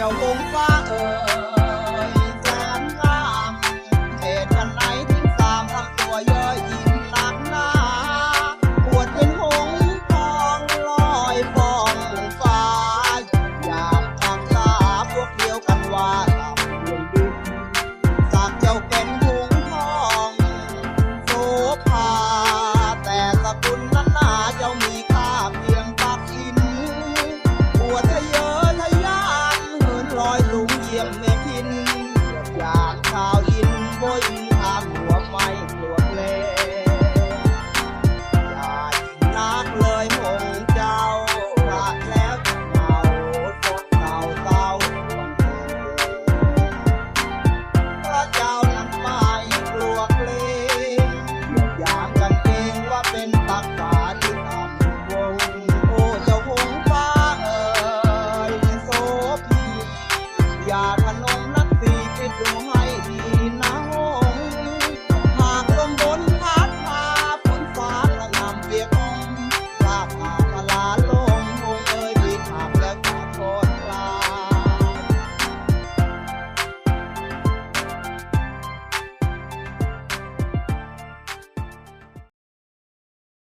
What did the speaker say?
จ้าคงฟ้าเอ่ยแสนงามเหตุอัไหถึงตามทำตัวย่อยยิงหนักหนาปวดเป็นหงทองลอยฟองฟ้าอยากทางลาพวกเดียวกันว่าทำด้วยดึกากเจ้าเป็น น อยากข่าวอินบ่อิน